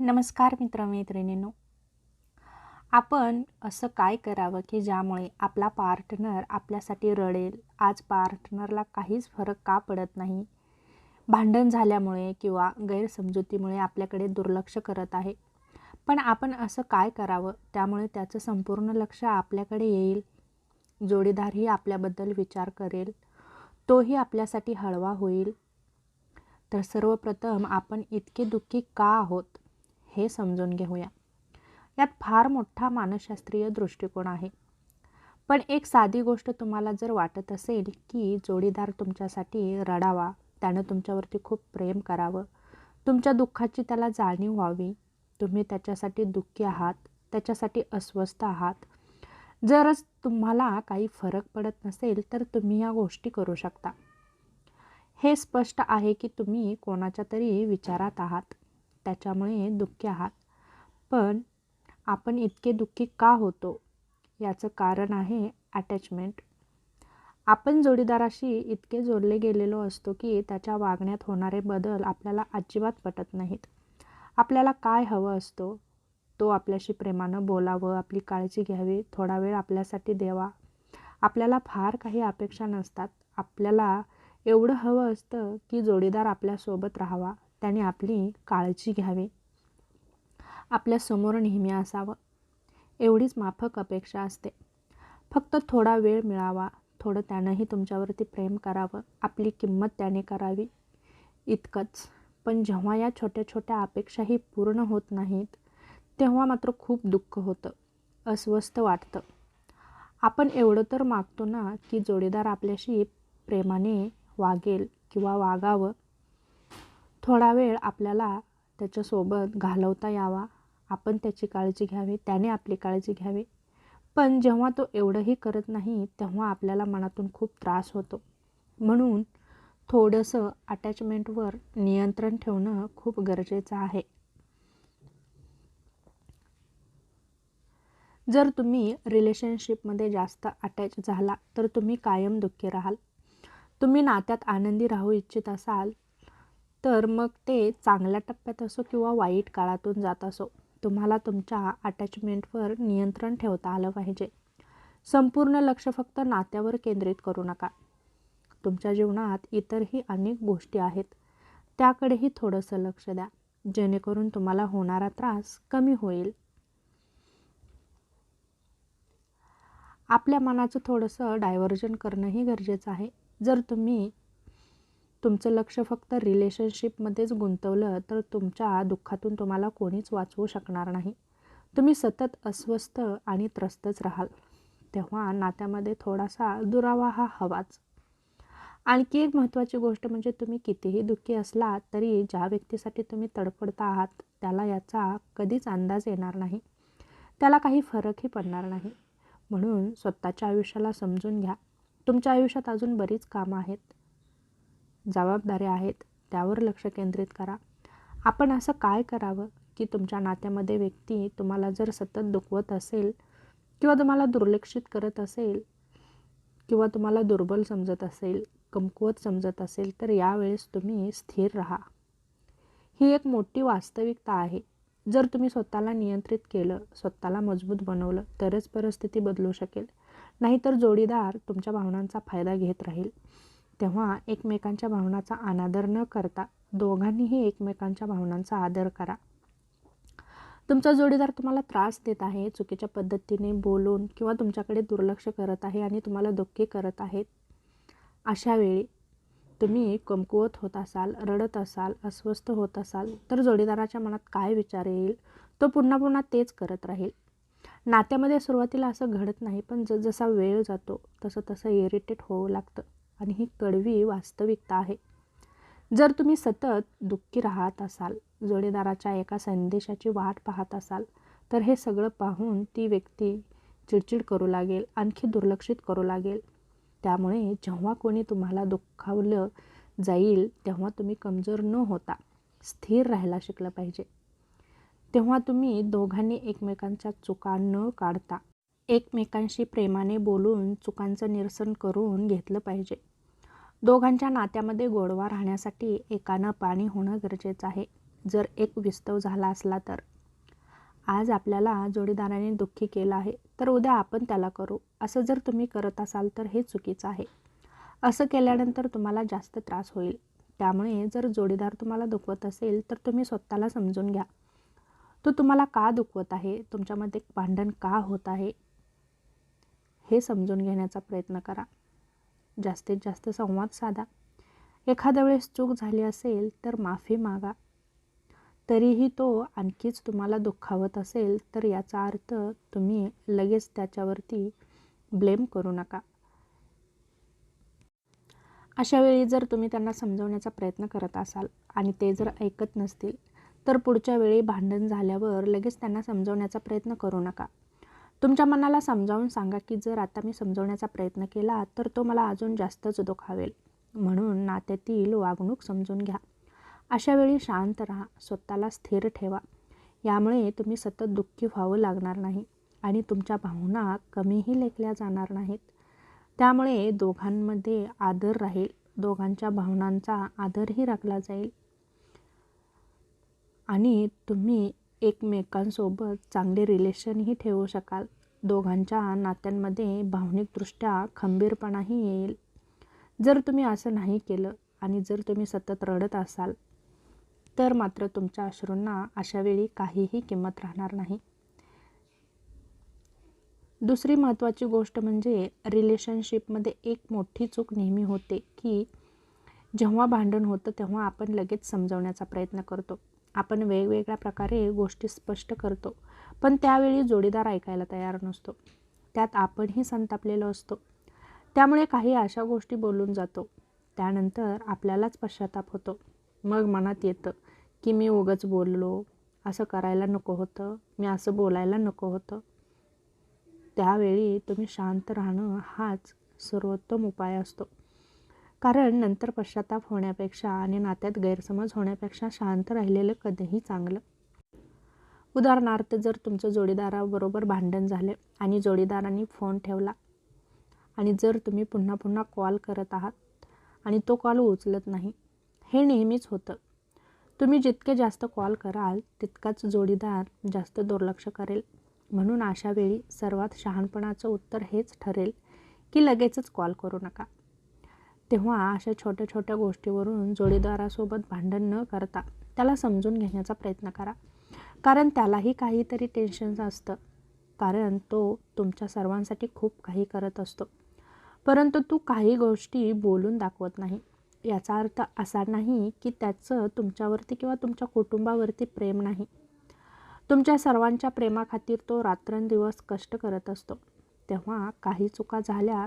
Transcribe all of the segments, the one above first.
नमस्कार मित्रमैत्रिणींनो. आपण असं काय करावं की ज्यामुळे आपला पार्टनर आपल्यासाठी रडेल आज पार्टनरला काहीच फरक का पडत नाही? भांडण झाल्यामुळे किंवा गैरसमजुतीमुळे आपल्याकडे दुर्लक्ष करत आहे. पण आपण असं काय करावं? त्यामुळे त्याचं संपूर्ण लक्ष आपल्याकडे येईल. जोडीदारही आपल्याबद्दल विचार करेल. तोही आपल्यासाठी हळवा होईल. तर सर्वप्रथम आपण इतके दुःखी का आहोत? हे समजून घेऊया. यात फार मोठा मानसशास्त्रीय दृष्टिकोन आहे. पण एक साधी गोष्ट तुम्हाला जर वाटत असेल की जोडीदार तुमच्यासाठी रडावा त्यानं तुमच्यावरती खूप प्रेम करावं तुमच्या दुःखाची त्याला जाणीव व्हावी तुम्ही त्याच्यासाठी दुःखी आहात त्याच्यासाठी अस्वस्थ आहात जरच तुम्हाला काही फरक पडत नसेल तर तुम्ही या गोष्टी करू शकता. हे स्पष्ट आहे की तुम्ही कोणाच्या तरी विचारात आहात. त्याच्यामुळे दुःखी आहात. पण आपण इतके दुःखी का होतो? याचं कारण आहे अटॅचमेंट आपण जोडीदाराशी इतके जोडले गेलेलो असतो की त्याच्या वागण्यात होणारे बदल आपल्याला अजिबात पटत नाहीत. आपल्याला काय हवं असतो? तो आपल्याशी प्रेमानं बोलावं आपली काळजी घ्यावी थोडा वेळ आपल्यासाठी द्यावा. आपल्याला फार काही अपेक्षा नसतात. आपल्याला एवढं हवं असतं की जोडीदार आपल्यासोबत राहावा. त्याने आपली काळजी घ्यावी. आपल्यासमोर नेहमी असावं. एवढीच माफक अपेक्षा असते. फक्त थोडा वेळ मिळावा. थोडं त्यानंही तुमच्यावरती प्रेम करावं. आपली किंमत त्याने करावी. इतकंच. पण जेव्हा या छोट्या छोट्या अपेक्षाही पूर्ण होत नाहीत तेव्हा मात्र खूप दुःख होतं. अस्वस्थ वाटतं. आपण एवढं तर मागतो ना की जोडीदार आपल्याशी प्रेमाने वागेल किंवा वागावं थोडा वेळ आपल्याला त्याच्यासोबत घालवता यावा. आपण त्याची काळजी घ्यावी त्याने आपली काळजी घ्यावी. पण जेव्हा तो एवढंही करत नाही तेव्हा आपल्याला मनातून खूप त्रास होतो. म्हणून थोडंसं अटॅचमेंटवर नियंत्रण ठेवणं खूप गरजेचं आहे. जर तुम्ही रिलेशनशिपमध्ये जास्त अटॅच झाला तर तुम्ही कायम दुःखी राहाल. तुम्ही नात्यात आनंदी राहू इच्छित असाल तर मग ते चांगल्या टप्प्यात असो किंवा वाईट काळातून जात असो तुम्हाला तुमच्या अटॅचमेंटवर नियंत्रण ठेवता आलं पाहिजे. संपूर्ण लक्ष फक्त नात्यावर केंद्रित करू नका. तुमच्या जीवनात इतरही अनेक गोष्टी आहेत. त्याकडेही थोडंसं लक्ष द्या. जेणेकरून तुम्हाला होणारा त्रास कमी होईल. आपल्या मनाचं थोडंसं डायव्हर्जन करणंही गरजेचं आहे. जर तुम्ही तुमचं लक्ष फक्त रिलेशनशिपमध्येच गुंतवलं तर तुमच्या दुःखातून तुम्हाला कोणीच वाचवू शकणार नाही. तुम्ही सतत अस्वस्थ आणि त्रस्तच राहाल. तेव्हा नात्यामध्ये थोडासा दुरावा हा हवाच. आणखी एक महत्त्वाची गोष्ट म्हणजे तुम्ही कितीही दुःखी असला तरी ज्या व्यक्तीसाठी तुम्ही तडफडता आहात त्याला याचा कधीच अंदाज येणार नाही. त्याला काही फरकही पडणार नाही. म्हणून स्वतःच्या आयुष्याला समजून घ्या. तुमच्या आयुष्यात अजून बरीच कामं आहेत. जबाबदाऱ्या आहेत त्यावर लक्ष केंद्रित करा. आपण असं काय करावं की तुमच्या नात्यामध्ये व्यक्ती तुम्हाला जर सतत दुखवत असेल किंवा तुम्हाला दुर्लक्षित करत असेल किंवा तुम्हाला दुर्बल समजत असेल कमकुवत समजत असेल तर यावेळेस तुम्ही स्थिर राहा. ही एक मोठी वास्तविकता आहे. जर तुम्ही स्वतःला नियंत्रित केलं स्वतःला मजबूत बनवलं तरच परिस्थिती बदलू शकेल. नाहीतर जोडीदार तुमच्या भावनांचा फायदा घेत राहील. तेव्हा एकमेकांच्या भावनाचा अनादर न करता दोघांनीही एकमेकांच्या भावनांचा आदर करा. तुमचा जोडीदार तुम्हाला त्रास देत आहे चुकीच्या पद्धतीने बोलून किंवा तुमच्याकडे दुर्लक्ष करत आहे आणि तुम्हाला दुःखी करत आहेत अशा वेळी तुम्ही कमकुवत होत असाल रडत असाल अस्वस्थ होत असाल तर जोडीदाराच्या मनात काय विचार येईल? तो पुन्हा पुन्हा तेच करत राहील. नात्यामध्ये सुरुवातीला असं घडत नाही पण जसा वेळ जातो तसं तसं इरिटेट होऊ लागतं. आणि ही कडवी वास्तविकता आहे. जर तुम्ही सतत दुःखी राहत असाल जोडीदाराच्या एका संदेशाची वाट पाहत असाल तर हे सगळं पाहून ती व्यक्ती चिडचिड करू लागेल आणखी दुर्लक्षित करू लागेल. त्यामुळे जेव्हा कोणी तुम्हाला दुःखावलं जाईल तेव्हा तुम्ही कमजोर न होता स्थिर राहायला शिकलं पाहिजे. तेव्हा तुम्ही दोघांनी एकमेकांच्या चुका न काढता एकमेकांशी प्रेमाने बोलून चुकांचं निरसन करून घेतलं पाहिजे. दोघांच्या नात्यामध्ये गोडवा राहण्यासाठी एकानं पाणी होणं गरजेचं आहे. जर एक विस्तव झाला असला तर. आज आपल्याला जोडीदाराने दुःखी केलं आहे तर उद्या आपण त्याला करू. असं जर तुम्ही करत असाल तर हे चुकीचं आहे. असं केल्यानंतर तुम्हाला जास्त त्रास होईल. त्यामुळे जर जोडीदार तुम्हाला दुखवत असेल तर तुम्ही स्वतःला समजून घ्या. तो तुम्हाला का दुखवत आहे? तुमच्यामध्ये भांडण का होत आहे? हे समजून घेण्याचा प्रयत्न करा. जास्तीत जास्त संवाद साधा. एखाद्या वेळेस चूक झाली असेल तर माफी मागा. तरीही तो आणखीच तुम्हाला दुःखावत असेल तर याचा अर्थ तुम्ही लगेच त्याच्यावरती ब्लेम करू नका. अशा वेळी जर तुम्ही त्यांना समजवण्याचा प्रयत्न करत असाल आणि ते जर ऐकत नसतील तर पुढच्या वेळी भांडण झाल्यावर लगेच त्यांना समजवण्याचा प्रयत्न करू नका. तुमच्या मनाला समजावून सांगा की जर आता मी समजवण्याचा प्रयत्न केला तर तो मला अजून जास्तच दुखावेल. म्हणून नात्यातील वागणूक समजून घ्या. अशा वेळी शांत राहा स्वतःला स्थिर ठेवा. यामुळे तुम्ही सतत दुःखी व्हावं लागणार नाही आणि तुमच्या भावना कमीही लेखल्या जाणार नाहीत. त्यामुळे दोघांमध्ये आदर राहील. दोघांच्या भावनांचा आदरही राखला जाईल. आणि तुम्ही एकमेकांसोबत चांगले रिलेशनही ठेवू शकाल. दोघांच्या नात्यांमध्ये भावनिकदृष्ट्या खंबीरपणाही येईल. जर तुम्ही असं नाही केलं आणि जर तुम्ही सतत रडत असाल तर मात्र तुमच्या अश्रूंना अशावेळी काहीही किंमत राहणार नाही. दुसरी महत्त्वाची गोष्ट म्हणजे रिलेशनशिपमध्ये एक मोठी चूक नेहमी होते की जेव्हा भांडण होतं तेव्हा आपण लगेच समजवण्याचा प्रयत्न करतो. आपण वेगवेगळ्या प्रकारे गोष्टी स्पष्ट करतो. पण त्यावेळी जोडीदार ऐकायला तयार नसतो. त्यात आपणही संतापलेलो असतो. त्यामुळे काही अशा गोष्टी बोलून जातो. त्यानंतर आपल्यालाच पश्चाताप होतो. मग मनात येतं की मी उगच बोललो असं करायला नको होतं मी असं बोलायला नको होतं. त्यावेळी तुम्ही शांत राहणं हाच सर्वोत्तम उपाय असतो. कारण नंतर पश्चाताप होण्यापेक्षा आणि नात्यात गैरसमज होण्यापेक्षा शांत राहिलेलं कधीही चांगलं. उदाहरणार्थ जर तुमचं जोडीदाराबरोबर भांडण झाले आणि जोडीदारांनी फोन ठेवला आणि जर तुम्ही पुन्हा पुन्हा कॉल करत आहात आणि तो कॉल उचलत नाही हे नेहमीच होतं. तुम्ही जितके जास्त कॉल कराल तितकाच जोडीदार जास्त दुर्लक्ष करेल. म्हणून अशावेळी सर्वात शहाणपणाचं उत्तर हेच ठरेल की लगेचच कॉल करू नका. तेव्हा अशा छोट्या छोट्या गोष्टीवरून जोडीदारासोबत भांडण न करता त्याला समजून घेण्याचा प्रयत्न करा. कारण त्यालाही काहीतरी टेन्शन्स असतं. कारण तो तुमच्या सर्वांसाठी खूप काही करत असतो. परंतु तू काही गोष्टी बोलून दाखवत नाही. याचा अर्थ असा नाही की त्याचं तुमच्यावरती किंवा तुमच्या कुटुंबावरती प्रेम नाही. तुमच्या सर्वांच्या प्रेमाखातीर तो रात्रंदिवस कष्ट करत असतो. तेव्हा काही चुका झाल्या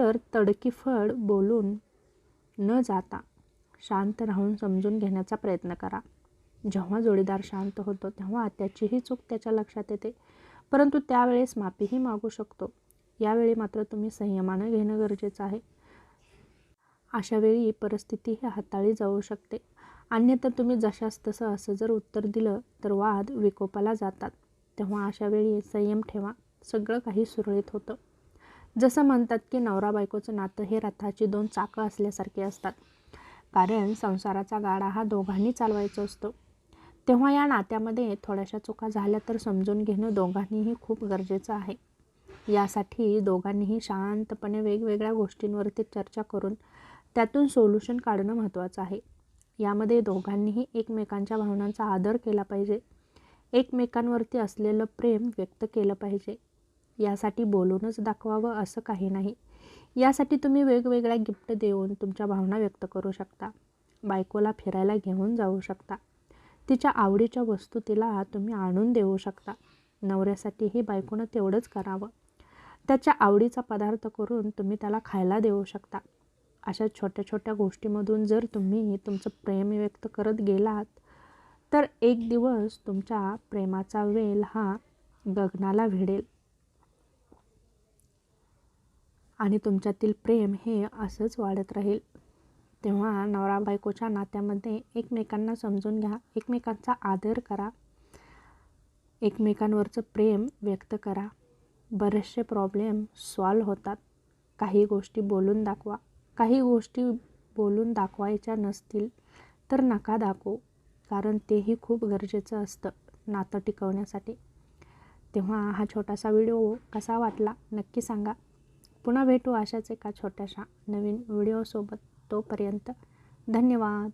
तर तडकीफड बोलून न जाता शांत राहून समजून घेण्याचा प्रयत्न करा. जेव्हा जोडीदार शांत होतो तेव्हा त्याचीही चूक त्याच्या लक्षात येते. परंतु त्यावेळेस माफीही मागू शकतो. यावेळी मात्र तुम्ही संयमानं घेणं गरजेचं आहे. अशावेळी परिस्थितीही हाताळली जाऊ शकते. अन्यथा तुम्ही जशास तसं असं जर उत्तर दिलं तर वाद विकोपाला जातात. तेव्हा अशावेळी संयम ठेवा. सगळं काही सुरळीत होतं. जसं म्हणतात की नवरा बायकोचं नातं हे रथाची दोन चाकं असल्यासारखे असतात. कारण संसाराचा गाडा हा दोघांनी चालवायचा असतो. तेव्हा या नात्यामध्ये थोड्याशा चुका झाल्या तर समजून घेणं दोघांनीही खूप गरजेचं आहे. यासाठी दोघांनीही शांतपणे वेगवेगळ्या गोष्टींवरती चर्चा करून त्यातून सोल्युशन काढणं महत्त्वाचं आहे. यामध्ये दोघांनीही एकमेकांच्या भावनांचा आदर केला पाहिजे. एकमेकांवरती असलेलं प्रेम व्यक्त केलं पाहिजे. यासाठी बोलूनच दाखवावं असं काही नाही. यासाठी तुम्ही वेगवेगळ्या गिफ्ट देऊन तुमच्या भावना व्यक्त करू शकता. बायकोला फिरायला घेऊन जाऊ शकता. तिच्या आवडीच्या वस्तू तिला तुम्ही आणून देऊ शकता. नवऱ्यासाठीही बायकोनं तेवढंच करावं. त्याच्या आवडीचा पदार्थ करून तुम्ही त्याला खायला देऊ शकता. अशा छोट्या छोट्या गोष्टीमधून जर तुम्ही तुमचं प्रेम व्यक्त करत गेलात तर एक दिवस तुमच्या प्रेमाचा वेल हा गगनाला भिडेल. आणि तुमच्यातील प्रेम हे असंच वाढत राहील. तेव्हा नवरा बायकोच्या नात्यामध्ये एकमेकांना समजून घ्या. एकमेकांचा आदर करा. एकमेकांवरचं प्रेम व्यक्त करा. बरेचसे प्रॉब्लेम सॉल्व होतात. काही गोष्टी बोलून दाखवा. काही गोष्टी बोलून दाखवायच्या नसतील तर नका दाखवू कारण तेही खूप गरजेचं असतं नातं टिकवण्यासाठी. तेव्हा हा छोटासा व्हिडिओ कसा वाटला नक्की सांगा. पुन्हा भेटू अशाच एका छोट्याशा नवीन व्हिडिओसोबत तोपर्यंत धन्यवाद.